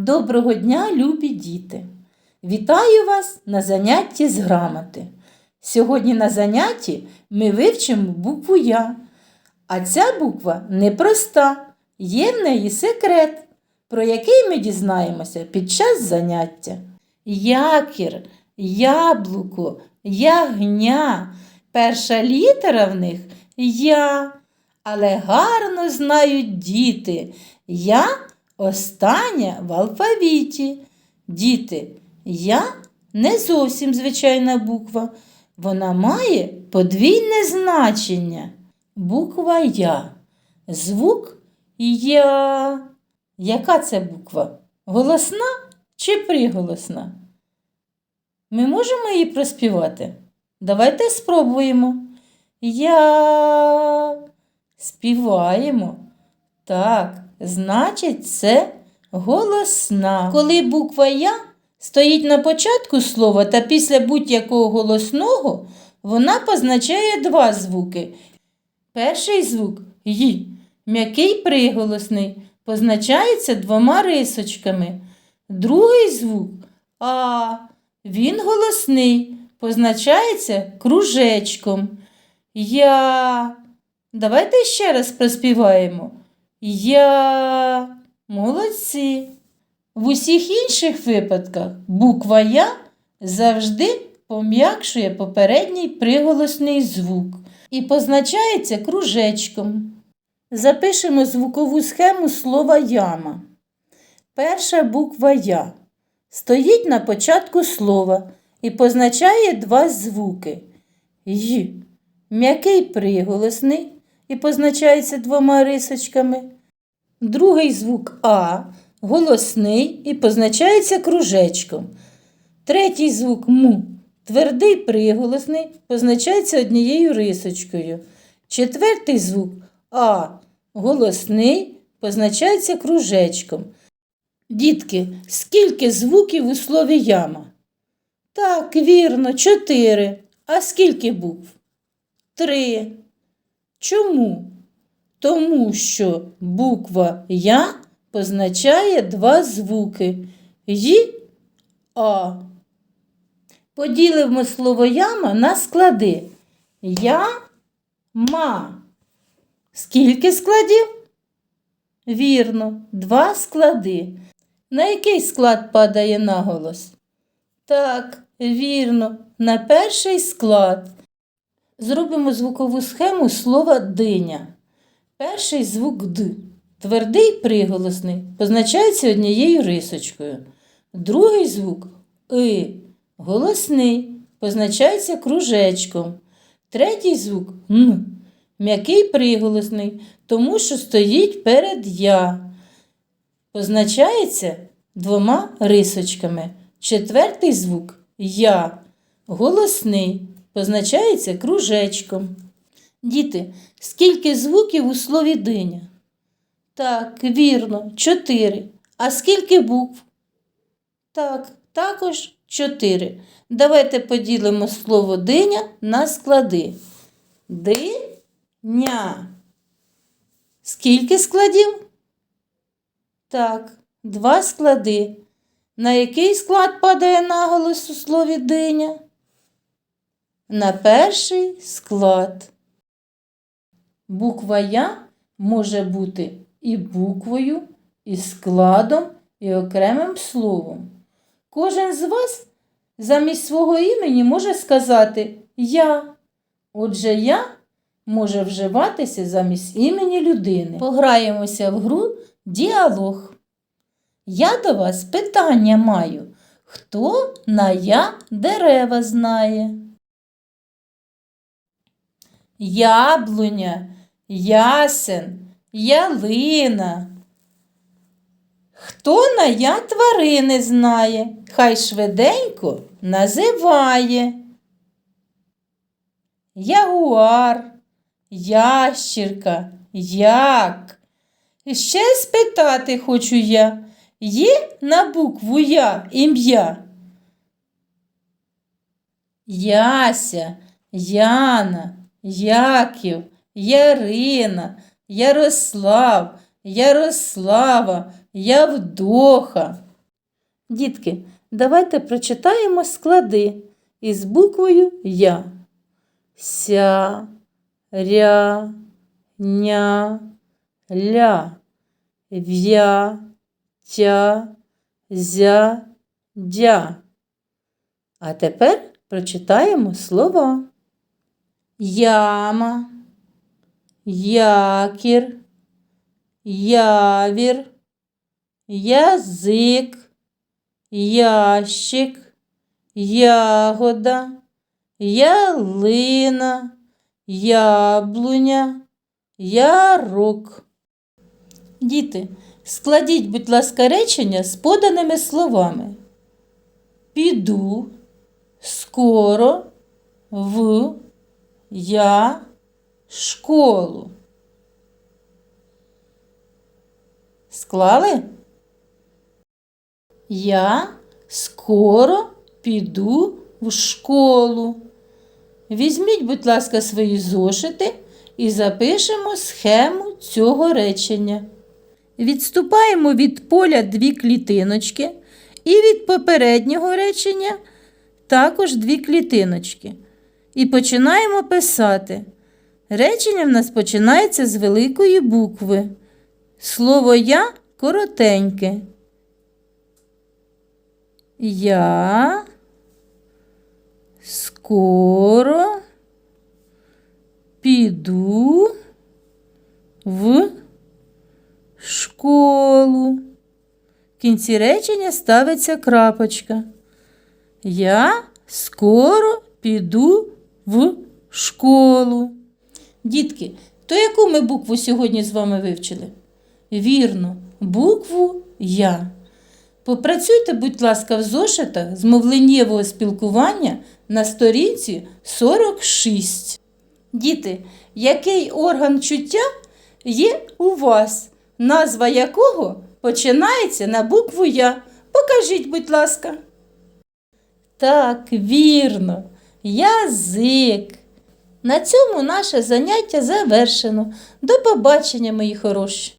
Доброго дня, любі діти! Вітаю вас на занятті з грамоти. Сьогодні на занятті ми вивчимо букву Я. А ця буква непроста, є в неї секрет, про який ми дізнаємося під час заняття. Якір, яблуко, ягня. Перша літера в них я. Але гарно знають діти. Я остання в алфавіті. Діти, я не зовсім звичайна буква. Вона має подвійне значення. Буква Я. Звук Я. Яка це буква? Голосна чи приголосна? Ми можемо її проспівати? Давайте спробуємо. Я співаємо. Так, значить, це голосна. Коли буква Я стоїть на початку слова та після будь-якого голосного, вона позначає два звуки. Перший звук Й, м'який приголосний, позначається двома рисочками. Другий звук А, він голосний, позначається кружечком. Я. Давайте ще раз проспіваємо. Я. Молодці. В усіх інших випадках буква Я завжди пом'якшує попередній приголосний звук і позначається кружечком. Запишемо звукову схему слова яма. Перша буква Я стоїть на початку слова і позначає два звуки. Й. М'який приголосний і позначається двома рисочками. Другий звук А голосний і позначається кружечком. Третій звук Му твердий приголосний позначається однією рисочкою. Четвертий звук А голосний позначається кружечком. Дітки, скільки звуків у слові яма? Так, вірно, чотири. А скільки букв? Три. Чому? Тому що буква Я позначає два звуки Й А. Поділимо слово яма на склади. Я ма. Скільки складів? Вірно, два склади. На який склад падає наголос? Так, вірно, на перший склад. Зробимо звукову схему слова диня. Перший звук Д. Твердий приголосний, позначається однією рисочкою. Другий звук И. Голосний, позначається кружечком. Третій звук Н. М'який приголосний, тому що стоїть перед Я. Позначається двома рисочками. Четвертий звук Я. Голосний, позначається кружечком. Діти, скільки звуків у слові диня? Так, вірно, чотири. А скільки букв? Так, також чотири. Давайте поділимо слово диня на склади. Диня. Скільки складів? Так, два склади. На який склад падає наголос у слові диня? На перший склад. Буква Я може бути і буквою, і складом, і окремим словом. Кожен з вас замість свого імені може сказати Я. Отже, я може вживатися замість імені людини. Пограємося в гру діалог. Я до вас питання маю. Хто на я дерева знає? Яблуня, ясен, ялина. Хто на я тварини знає, хай швиденько називає. Ягуар, ящірка, як. Ще спитати хочу я, є на букву Я ім'я? Яся, Яна, Яків, Ярина, Ярослав, Ярослава, Явдоха. Дітки, давайте прочитаємо склади із буквою Я. Ся, ря, ня, ля, в'я, тя, зя, дя. А тепер прочитаємо слова. Яма, якір, явір, язик, ящик, ягода, ялина, яблуня, ярок. Діти, складіть, будь ласка, речення з поданими словами. Піду, скоро, в, я, школу. Склали? Я скоро піду в школу. Візьміть, будь ласка, свої зошити і запишемо схему цього речення. Відступаємо від поля дві клітиночки і від попереднього речення також дві клітиночки. І починаємо писати. Речення в нас починається з великої букви. Слово я коротеньке. Я скоро піду в школу. В кінці речення ставиться крапочка. Я скоро піду в школу. Дітки, то яку ми букву сьогодні з вами вивчили? Вірно, букву Я. Попрацюйте, будь ласка, в зошитах з мовленнєвого спілкування на сторінці 46. Діти, який орган чуття є у вас, назва якого починається на букву Я? Покажіть, будь ласка. Так, вірно, язик. На цьому наше заняття завершено. До побачення, мої хороші.